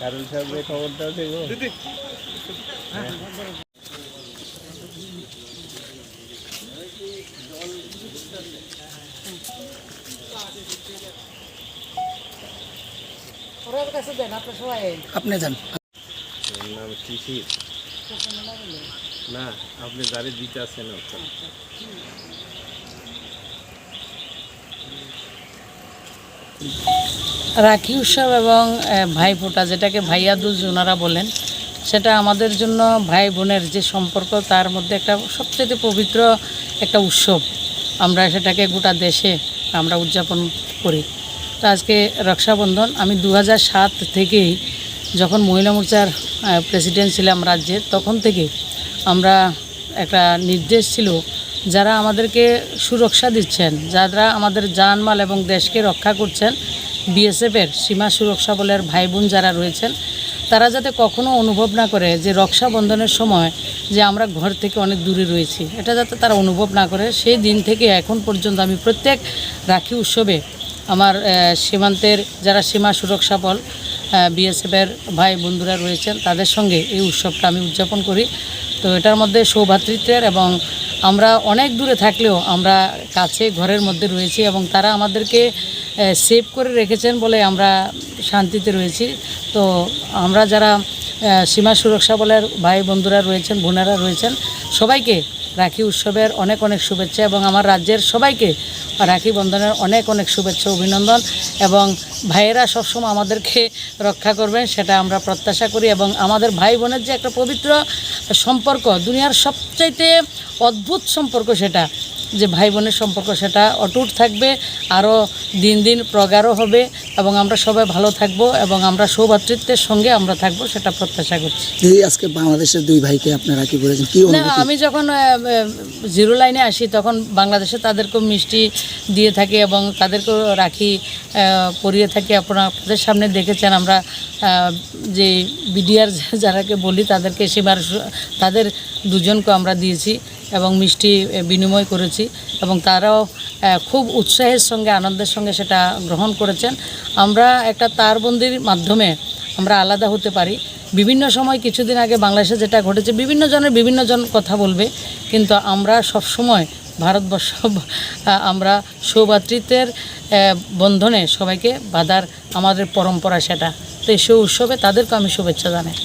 কারণ সাহেবের খবরটা দেবো ওর কাছে দেন আপনার সবাই আপনি যান। নাম শিশির না আপনি যারে দিতে আছেন রাখি উৎসব এবং ভাইফোঁটা যেটাকে ভাইয়া দুজ ওনারা বলেন সেটা আমাদের জন্য ভাই বোনের যে সম্পর্ক তার মধ্যে একটা সবচেয়ে পবিত্র একটা উৎসব। আমরা সেটাকে গোটা দেশে আমরা উদযাপন করি। তো আজকে রক্ষাবন্ধন, আমি দু সাত থেকেই যখন মহিলা মোর্চার প্রেসিডেন্ট ছিলাম রাজ্যের তখন থেকে আমরা একটা নির্দেশ ছিল যারা আমাদেরকে সুরক্ষা দিচ্ছেন, যারা আমাদের জানমাল এবং দেশকে রক্ষা করছেন, বিএসএফের সীমা সুরক্ষা বলের ভাই বোন যারা রয়েছেন তারা যাতে কখনো অনুভব না করে যে রক্ষাবন্ধনের সময় যে আমরা ঘর থেকে অনেক দূরে রয়েছি, এটা যাতে তারা অনুভব না করে, সেই দিন থেকে এখন পর্যন্ত আমি প্রত্যেক রাখি উৎসবে আমার সীমান্তের যারা সীমা সুরক্ষা বল বিএসএফের ভাই বন্ধুরা রয়েছেন, তাদের সঙ্গে এই উৎসবটা আমি উদযাপন করি। তো এটার মধ্যে সৌভাতৃত্বের এবং আমরা অনেক দূরে থাকলেও আমরা কাছে ঘরের মধ্যে রয়েছি এবং তারা আমাদেরকে সেভ করে রেখেছেন বলে আমরা শান্তিতে রয়েছি। তো আমরা যারা সীমা সুরক্ষা বলের ভাই বন্ধুরা রয়েছেন, বোনেরা রয়েছেন, সবাইকে রাখি উৎসবের অনেক অনেক শুভেচ্ছা এবং আমার রাজ্যের সবাইকে রাখি বন্ধনের অনেক অনেক শুভেচ্ছা, অভিনন্দন এবং ভাইয়েরা সবসময় আমাদেরকে রক্ষা করবেন, সেটা আমরা প্রত্যাশা করি এবং আমাদের ভাই বোনের যে একটা পবিত্র সম্পর্ক, দুনিয়ার সবচাইতে অদ্ভুত সম্পর্ক সেটা, যে ভাই বোনের সম্পর্ক সেটা অটুট থাকবে, আরও দিন দিন প্রগাঢ় হবে। এবং আমরা সবাই ভালো থাকব এবং আমরা সৌভাতৃত্বের সঙ্গে আমরা থাকব সেটা প্রত্যাশা করছি। এই আজকে বাংলাদেশের দুই ভাইকে আপনারা কি বলেছেন? কি না আমি যখন জিরো লাইনে আসি তখন বাংলাদেশে তাদেরকেও মিষ্টি দিয়ে থাকি এবং তাদেরকেও রাখি পরিয়ে থাকি। আপনারা আপনাদের সামনে দেখেছেন আমরা যে বিডিআর যারাকে বলি তাদেরকে সেবার তাদের দুজনকে আমরা দিয়েছি। এবং মিষ্টি বিনিময় করেছি এবং তারাও খুব উৎসাহের সঙ্গে, আনন্দের সঙ্গে সেটা গ্রহণ করেছেন। আমরা একটা তারবন্দির মাধ্যমে আমরা আলাদা হতে পারি। বিভিন্ন সময় কিছুদিন আগে বাংলাদেশে যেটা ঘটেছে, বিভিন্ন জনের বিভিন্ন জন কথা বলবে, কিন্তু আমরা সব সময় ভারতবর্ষ আমরা সৌভাতৃত্বের বন্ধনে সবাইকে বাধার আমাদের পরম্পরা সেটা। তো এই সে উৎসবে তাদেরকে আমি শুভেচ্ছা জানাই।